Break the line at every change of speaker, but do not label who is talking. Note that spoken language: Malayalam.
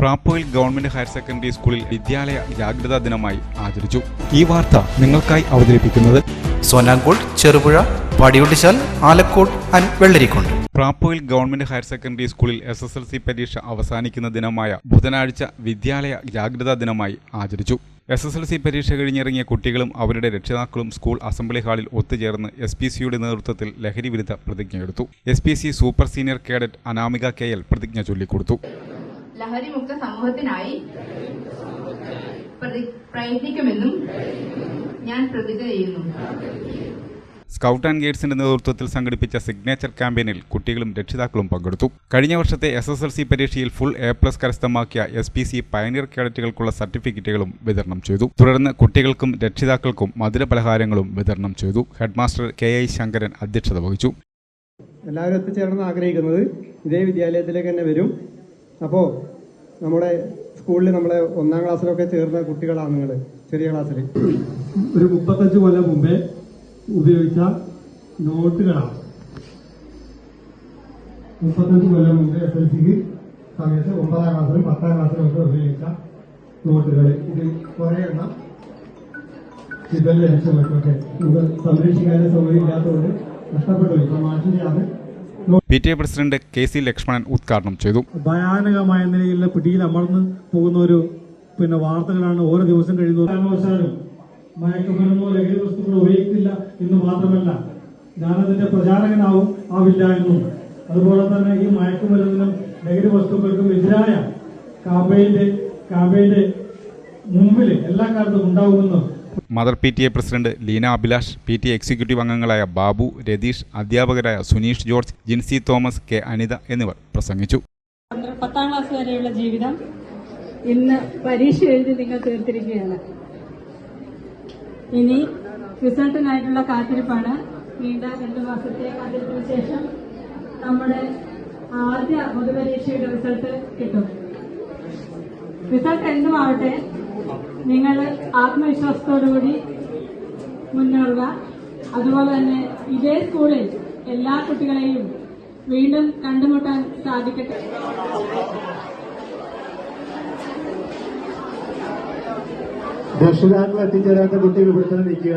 പ്രാപ്പോയിൽ ഗവൺമെന്റ് ഹയർ സെക്കൻഡറി സ്കൂളിൽ വിദ്യാലയ ജാഗ്രതാ ദിനമായി ആചരിച്ചു. ഈ വാർത്ത നിങ്ങൾക്കായി അവതരിപ്പിക്കുന്നത്
Sonankode Cherupuzha Padiyottuchal Alakode and Vellarikundu
Prappoyil government higher secondary സ്കൂളിൽ എസ് എസ് എൽ സി പരീക്ഷ അവസാനിക്കുന്ന ദിനമായ ബുധനാഴ്ച വിദ്യാലയ ജാഗ്രതാ ദിനമായി ആചരിച്ചു. എസ് എസ് എൽ സി പരീക്ഷ കഴിഞ്ഞിറങ്ങിയ കുട്ടികളും അവരുടെ രക്ഷിതാക്കളും സ്കൂൾ അസംബ്ലി ഹാളിൽ ഒത്തുചേർന്ന് എസ് പി സിയുടെ നേതൃത്വത്തിൽ ലഹരി വിരുദ്ധ പ്രതിജ്ഞയെടുത്തു. S P C super senior cadet Anamika K L പ്രതിജ്ഞ ചൊല്ലിക്കൊടുത്തു.
ലഹരിമുക്ത സമൂഹത്തിനായി പ്രയത്നിക്കുമെന്നും ഞാൻ പ്രതിജ്ഞ ചെയ്യുന്നു.
സ്കൗട്ട് ആൻഡ് ഗൈഡ്സിന്റെ നേതൃത്വത്തിൽ സംഘടിപ്പിച്ച സിഗ്നേച്ചർ ക്യാമ്പയിനിൽ കുട്ടികളും രക്ഷിതാക്കളും പങ്കെടുത്തു. കഴിഞ്ഞ വർഷത്തെ എസ് എസ് എൽ സി പരീക്ഷയിൽ ഫുൾ എ പ്ലസ് കരസ്ഥമാക്കിയ എസ് പി സി പയനിയർ കേഡറ്റുകൾക്കുള്ള സർട്ടിഫിക്കറ്റുകളും വിതരണം ചെയ്തു. തുടർന്ന് കുട്ടികൾക്കും രക്ഷിതാക്കൾക്കും മധുരപലഹാരങ്ങളും വിതരണം ചെയ്തു. ഹെഡ്മാസ്റ്റർ കെ ഐ ശങ്കരൻ അധ്യക്ഷത വഹിച്ചു.
എല്ലാവരും എത്തിച്ചേർന്ന് ആഗ്രഹിക്കുന്നത് ഇതേ വിദ്യാലയത്തിലേക്ക് തന്നെ വരും. അപ്പോൾ നമ്മുടെ സ്കൂളിൽ നമ്മളെ ഒന്നാം ക്ലാസ്സിലൊക്കെ ചേർന്ന കുട്ടികളാണ് നിങ്ങൾ ചെറിയ ക്ലാസ്സിൽ
ഒരു മുപ്പത്തഞ്ച് കൊല്ലം മുമ്പേ ഉപയോഗിച്ച നോട്ടുകളാണ്. മുപ്പത്തഞ്ച് കൊല്ലം മുമ്പേ എസ് എൽ സിക്ക് സമയത്ത് ഒമ്പതാം ക്ലാസ്സിലും പത്താം ക്ലാസ്സിലും ഒക്കെ ഉപയോഗിച്ച നോട്ടുകൾ ഇത് കുറെ എണ്ണം ഇതെല്ലാം ലഭിച്ചവർക്കൊക്കെ നമുക്ക് സംരക്ഷിക്കാനും സൗകര്യം ഇല്ലാത്തതുകൊണ്ട് നഷ്ടപ്പെട്ടു. ഇപ്പൊ മാഷിന്റെ
P T A president K C Lakshmanan ഉദ്ഘാടനം ചെയ്തു.
ഭയാനകമായ നിലയിലുള്ള പിടിയിൽ അമർന്ന് പോകുന്ന ഒരു പിന്നെ വാർത്തകളാണ് ഓരോ ദിവസം കഴിയുന്നത്. മയക്കുമരുന്നോ ലഹരി വസ്തുക്കളോ ഉപയോഗിക്കില്ല എന്ന് മാത്രമല്ല ഞാനതിന്റെ പ്രചാരകനാവും ആവില്ല എന്നും. അതുപോലെ തന്നെ ഈ മയക്കുമരുന്നിനും ലഹരി വസ്തുക്കൾക്കും എതിരായ കാമ്പയിന്റെ കാമ്പയിന്റെ മുമ്പിൽ എല്ലാ കാലത്തും ഉണ്ടാവുമെന്നും
mother P T A president Leena Abhilash P T executive അംഗങ്ങളായ ബാബു രതീഷ് അധ്യാപകരായ Suneesh George Jincy Thomas K Anitha എന്നിവർ പ്രസംഗിച്ചു.
പത്താം ക്ലാസ് വരെയുള്ള ജീവിതം ഇന്ന് പരീക്ഷ എഴുതി നിങ്ങൾ തീർത്തിരിക്കുകയാണ്. ഇനി റിസൾട്ടിനായിട്ടുള്ള കാത്തിരിപ്പാണ്. നീണ്ട രണ്ടു മാസത്തെ കാത്തിരിപ്പിന് ശേഷം നമ്മുടെ ആദ്യ പൊതുപരീക്ഷയുടെ റിസൾട്ട് കിട്ടും. റിസൾട്ട് എന്തുമാവട്ടെ നിങ്ങൾ ആത്മവിശ്വാസത്തോടുകൂടി മുന്നേറുക. അതുപോലെ തന്നെ ഇതേ സ്കൂളിൽ എല്ലാ കുട്ടികളെയും വീണ്ടും കണ്ടുമുട്ടാൻ സാധിക്കട്ടെ.
രക്ഷിതാക്കൾ എത്തിച്ചേരാത്ത കുട്ടികൾ ഇവിടെ തന്നെ നിൽക്കുക.